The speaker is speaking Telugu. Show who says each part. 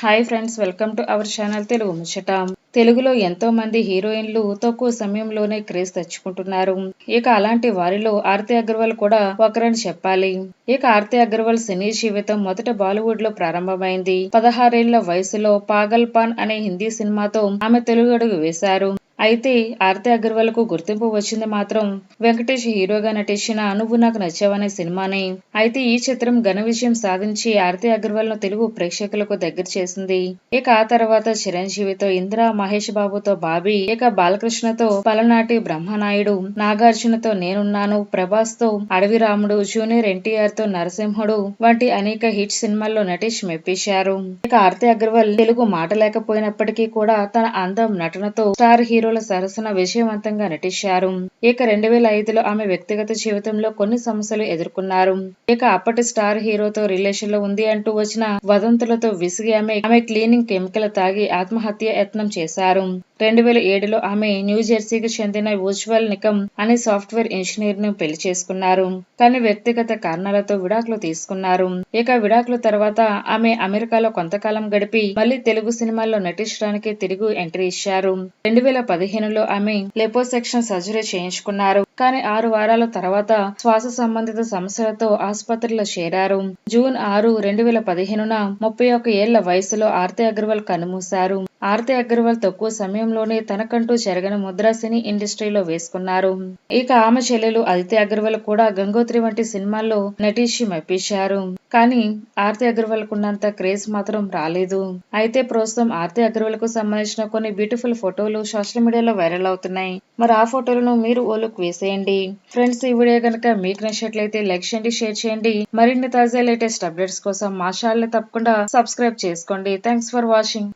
Speaker 1: Hi friends welcome to our channel Telugu Muchata. తెలుగులో ఎంతో మంది హీరోయిన్లు తక్కువ సమయంలోనే క్రేజ్ తెచ్చుకుంటున్నారు. ఇక అలాంటి వారిలో ఆర్తి అగర్వాల్ కూడా ఒకరని చెప్పాలి. ఇక ఆర్తి అగర్వాల్ సినీ జీవితం మొదట బాలీవుడ్లో ప్రారంభమైంది. పదహారేళ్ళ వయసులో పాగల్ పాన్ అనే హిందీ సినిమాతో ఆమె తెలుగు అడుగు వేశారు. అయితే ఆర్తి అగర్వాల్కు గుర్తింపు వచ్చింది మాత్రం వెంకటేష్ హీరోగా నటించిన నువ్వు నాకు నచ్చావనే సినిమానే. అయితే ఈ చిత్రం ఘన విజయం సాధించి ఆర్తి అగర్వాల్ను తెలుగు ప్రేక్షకులకు దగ్గర చేసింది. ఇక ఆ తర్వాత చిరంజీవితో ఇందిరా మహేష్ బాబుతో బాబీ ఇక బాలకృష్ణతో పలనాటి బ్రహ్మనాయుడు నాగార్జునతో నేనున్నాను ప్రభాస్తో అడవి రాముడు జూనియర్ ఎన్టీఆర్తో నరసింహుడు వంటి అనేక హిట్ సినిమాల్లో నటేష్ మెప్పించారు. ఇక ఆర్తి అగర్వాల్ తెలుగు మాట లేకపోయినప్పటికీ కూడా తన అందం నటనతో స్టార్ హీరోల సరసన విజయవంతంగా నటించారు. ఇక రెండు వేల ఐదులో ఆమె వ్యక్తిగత జీవితంలో కొన్ని సమస్యలు ఎదుర్కొన్నారు. ఇక అప్పటి స్టార్ హీరోతో రిలేషన్లో ఉంది అంటూ వచ్చిన వదంతులతో విసిగి ఆమె ఆమె క్లీనింగ్ కెమికల్ తాగి ఆత్మహత్య యత్నం చేశారు. రెండు వేల ఏడులో ఆమె న్యూజెర్సీకి చెందిన ఉజ్వల్ నికమ్ అనే సాఫ్ట్వేర్ ఇంజనీర్ను పెళ్ళి చేసుకున్నారు. కానీ వ్యక్తిగత కారణాలతో విడాకులు తీసుకున్నారు. ఇక విడాకుల తర్వాత ఆమె అమెరికాలో కొంతకాలం గడిపి మళ్ళీ తెలుగు సినిమాల్లో నటించడానికి తిరిగి ఎంట్రీ ఇచ్చారు. రెండు వేల పదిహేనులో ఆమె లెపోసెక్షన్ సర్జరీ చేయించుకున్నారు. కానీ ఆరు వారాల తర్వాత శ్వాస సంబంధిత సమస్యలతో ఆసుపత్రిలో చేరారు. జూన్ ఆరు రెండు వేల పదిహేనున ముప్పై ఒక ఏళ్ళ వయసులో ఆర్తి అగర్వాల్ కన్నుమూశారు. ఆర్తి అగర్వాల్ తక్కువ సమయంలోనే తనకంటూ జరగని ముద్ర సినీ ఇండస్ట్రీలో వేసుకున్నారు. ఇక ఆమె చెల్లెలు అదితి అగర్వాల్ కూడా గంగోత్రి వంటి సినిమాల్లో నటించి మెప్పించారు. కానీ ఆర్తి అగర్వాల్ కున్నంత క్రేజ్ మాత్రం రాలేదు. అయితే ప్రస్తుతం ఆర్తి అగర్వాల్కు సంబంధించిన కొన్ని బ్యూటిఫుల్ ఫోటోలు సోషల్ మీడియాలో వైరల్ అవుతున్నాయి. మరి ఆ ఫోటోలను మీరు ఓ లుక్ వేసేయండి. ఫ్రెండ్స్ ఈ వీడియో కనుక మీకు నచ్చినట్లయితే లైక్ చేయండి షేర్ చేయండి. మరిన్ని తాజా లేటెస్ట్ అప్డేట్స్ కోసం మా ఛానల్ తప్పకుండా సబ్స్క్రైబ్ చేసుకోండి. Thanks for watching.